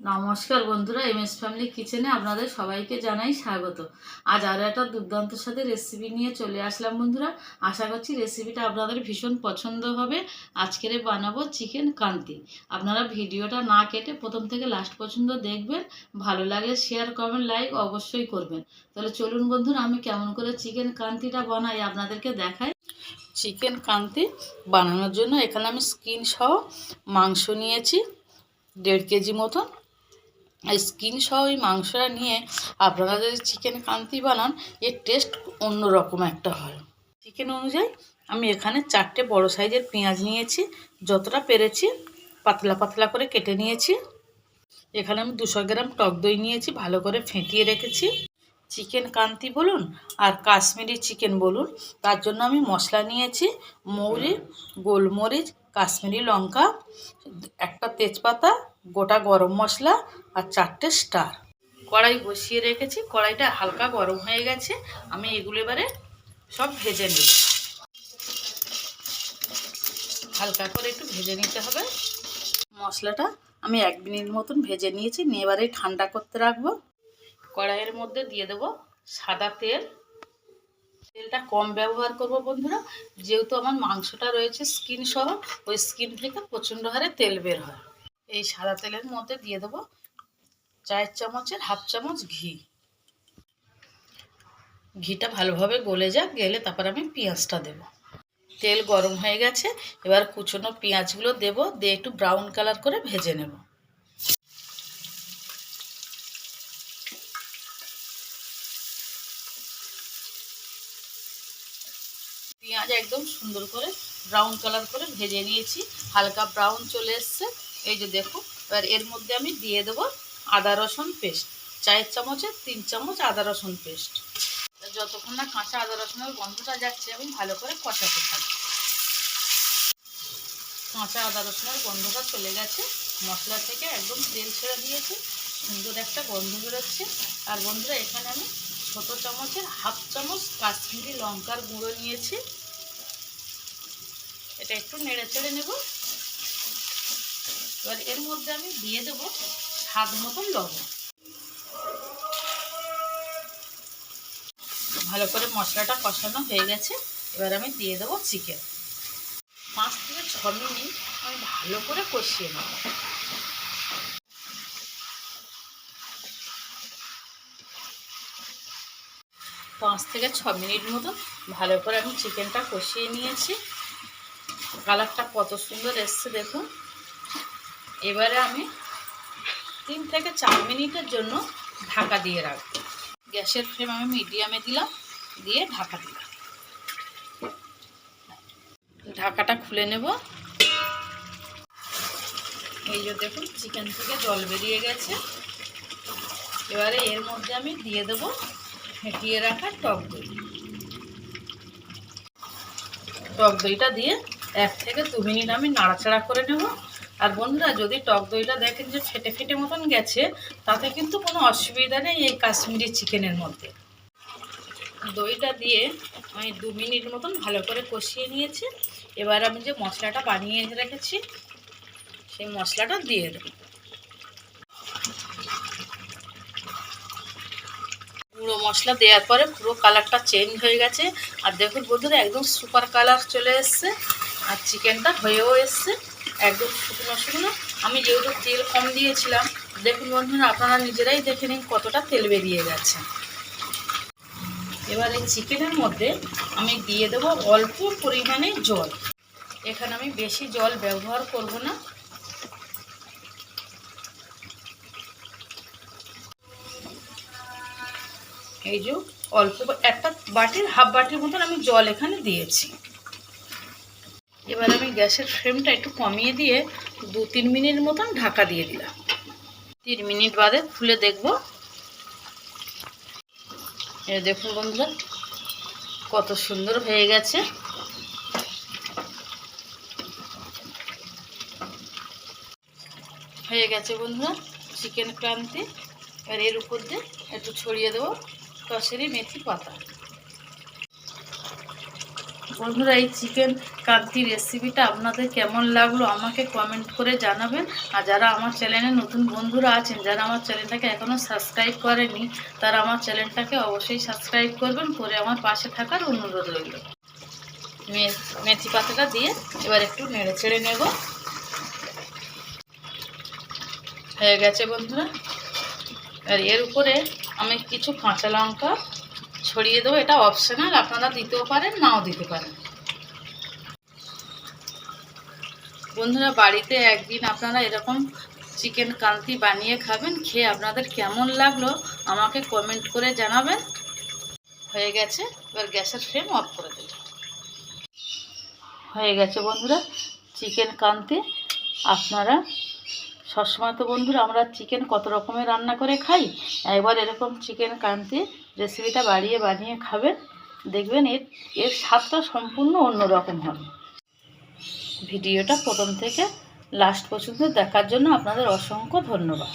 নমস্কার বন্ধুরা M S family কিচেনে আপনাদের সবাইকে জানাই স্বাগত। আজ আরও একটা দুর্দান্ত সাথে রেসিপি নিয়ে চলে আসলাম বন্ধুরা। আশা করছি রেসিপিটা আপনাদের ভীষণ পছন্দ হবে। আজকের বানাবো চিকেন কান্তি। আপনারা ভিডিওটা না কেটে প্রথম থেকে লাস্ট পর্যন্ত দেখবেন। ভালো লাগলে শেয়ার কমেন্ট লাইক অবশ্যই করবেন। তাহলে চলুন বন্ধুরা, আমি কেমন করে চিকেন কান্তিটা বানাই আপনাদেরকে দেখাই। চিকেন কান্তি বানানোর জন্য এখানে আমি স্কিন সহ মাংস নিয়েছি, দেড় কেজি মতন। স্কিন সহ ওই মাংসটা নিয়ে আপনারা যদি চিকেন কান্তি বানান, এর টেস্ট অন্য রকম একটা হয়। চিকেন অনুযায়ী আমি এখানে চারটে বড় সাইজের পেঁয়াজ নিয়েছি, যতটা পেরেছি পাতলা পাতলা করে কেটে নিয়েছি। এখানে আমি দুশো গ্রাম টক দই নিয়েছি, ভালো করে ফেটিয়ে রেখেছি। চিকেন কান্তি বলুন আর কাশ্মীরি চিকেন বলুন। তার জন্য আমি মশলা নিয়েছি, মৌরি, গোলমরিচ, কাশ্মীরি লঙ্কা, একটা তেজপাতা, গোটা গরম মশলা আর চারটে স্টার। কড়াই বসিয়ে রেখেছি, কড়াইটা হালকা গরম হয়ে গেছে, আমি এগুলো এবারে সব ভেজে নেব। হালকা করে একটু ভেজে নিতে হবে। মশলাটা আমি এক মিনিট মতন ভেজে নিয়েছি, নিয়ে এবারে ঠান্ডা করতে রাখব। কড়াইয়ের মধ্যে দিয়ে দেবো সাদা তেল। তেলটা কম ব্যবহার করব বন্ধুরা, যেহেতু আমার মাংসটা রয়েছে স্কিন সহ, ওই স্কিন থেকে প্রচণ্ড হারে তেল বের হয়। এই সাদা তেলের মধ্যে দিয়ে দেবো চায়ের চামচের হাফ চামচ ঘি। ঘিটা ভালোভাবে গলে যাক, গেলে তারপর আমি পেঁয়াজটা দেব। তেল গরম হয়ে গেছে, এবার কুচনো পেঁয়াজগুলো দেব, দিয়ে একটু ব্রাউন কালার করে ভেজে নেব। পেঁয়াজ একদম সুন্দর করে ব্রাউন কালার করে ভেজে নিয়েছি, হালকা ব্রাউন চলে এসছে। এই যে দেখো, এবার এর মধ্যে আমি দিয়ে দেবো আদা রসুন পেস্ট চায়ের চামচে তিন চামচ আদা রসুন পেস্ট যতক্ষণ না কাঁচা আদা রসুনের গন্ধটা যাচ্ছে, আমি ভালো করে কষাতে থাকি কাঁচা আদা রসুনের গন্ধটা চলে গেছে, মশলা থেকে একদম তেল ছেড়ে দিয়েছে, সুন্দর একটা গন্ধ বেরোচ্ছে। আর বন্ধুরা, এখানে আমি ছোটো চামচের হাফ চামচ কাশ্মীরি লঙ্কার গুঁড়ো নিয়েছি। এটা একটু নেড়ে চেড়ে নেব। এবার এর মধ্যে আমি দিয়ে দেবো স্বাদ মতন লবণ। ভালো করে মশলাটা কষানো হয়ে গেছে। এবার আমি দিয়ে দেবো চিকেন। পাঁচ থেকে ছ মিনিট আমি ভালো করে কষিয়ে নেব। পাঁচ থেকে ছ মিনিট মতো ভালো করে আমি চিকেনটা কষিয়ে নিয়েছি। কালারটা কত সুন্দর এসছে দেখুন। এবারে আমি তিন থেকে চার মিনিটের জন্য ঢাকা দিয়ে রাখব। গ্যাসের ফ্লেম আমি মিডিয়ামে দিলাম, দিয়ে ঢাকা দিলাম। ঢাকাটা খুলে নেব। এই যে দেখুন, চিকেন থেকে জল বেরিয়ে গেছে। এবারে এর মধ্যে আমি দিয়ে দেব ফেটিয়ে রাখা টক দই। টক দইটা দিয়ে এক থেকে দু মিনিট আমি নাড়াচাড়া করে নেব। আর বন্ধুরা, যদি টক দইটা দেখেন যে ফেটে ফেটে মতন গেছে, তাতে কিন্তু কোনো অসুবিধা নেই এই কাশ্মীরি চিকেনের মধ্যে। দইটা দিয়ে আমি দু মিনিট মতন ভালো করে কষিয়ে নিয়েছি। এবার আমি যে মশলাটা বানিয়ে রেখেছি, সেই মশলাটা দিয়ে দেব গুঁড়ো মশলা দেওয়ার পরে পুরো কালারটা চেঞ্জ হয়ে গেছে। আর দেখুন বন্ধুরা, একদম সুপার কালার চলে এসছে। আর চিকেনটা হয়েও এসছে। একদম শুকনো শুকনো। আমি যেহেতু তেল কম দিয়েছিলাম, দেখুন বন্ধুরা, আপনারা নিজেরাই দেখে নিন কতটা তেল বেরিয়ে গেছে। এবার এই চিকেনের মধ্যে আমি দিয়ে দেবো অল্প পরিমাণে জল। এখানে আমি বেশি জল ব্যবহার করব না। এই যে অল্প একটা বাটির, হাফ বাটির মতন আমি জল এখানে দিয়েছি। এবার আমি গ্যাসের ফ্লেমটা একটু কমিয়ে দিয়ে দু তিন মিনিট মতন ঢাকা দিয়ে দিলাম। তিন মিনিট বাদে খুলে দেখব। এ দেখুন বন্ধুরা, কত সুন্দর হয়ে গেছে। হয়ে গেছে বন্ধুরা, চিকেন ক্রান্তি। এবার এর উপর দিয়ে একটু ছড়িয়ে দেবো। কষেরি মেথি পাতা। বন্ধুরা এই চিকেন কান্তি রেসিপিটা আপনাদের কেমন লাগল আমাকে কমেন্ট করে জানাবেন। আর যারা আমার চ্যানেলে নতুন বন্ধুরা আছেন যারা আমার চ্যানেলটাকে এখনও সাবস্ক্রাইব করেনি তারা আমার চ্যানেলটাকে অবশ্যই সাবস্ক্রাইব করবেন করে আমার পাশে থাকার অনুরোধ রইল। মে- মেথি পাতাটা দিয়ে এবার একটু নেড়ে ছেড়ে নেব। হয়ে গেছে বন্ধুরা। আর এর উপরে আমি কিছু কাঁচা লঙ্কা ছড়িয়ে দেবো। এটা অপশনাল আপনারা দিতেও পারেন, নাও দিতে পারেন। বন্ধুরা, বাড়িতে একদিন আপনারা এরকম চিকেন কান্তি বানিয়ে খাবেন, খেয়ে আপনাদের কেমন লাগল আমাকে কমেন্ট করে জানাবেন। হয়ে গেছে, এবার গ্যাসের ফ্লেম অফ করে দিন হয়ে গেছে বন্ধুরা চিকেন কান্তি, আপনারা সবসময় তো বন্ধুরা আমরা চিকেন কত রকমের রান্না করে খাই। একবার এরকম চিকেন কান্তি রেসিপিটা বাড়িয়ে বানিয়ে খাবেন। দেখবেন এর এর স্বাদটা সম্পূর্ণ অন্যরকম হবে। ভিডিওটা প্রথম থেকে লাস্ট পর্যন্ত দেখার জন্য আপনাদের অসংখ্য ধন্যবাদ।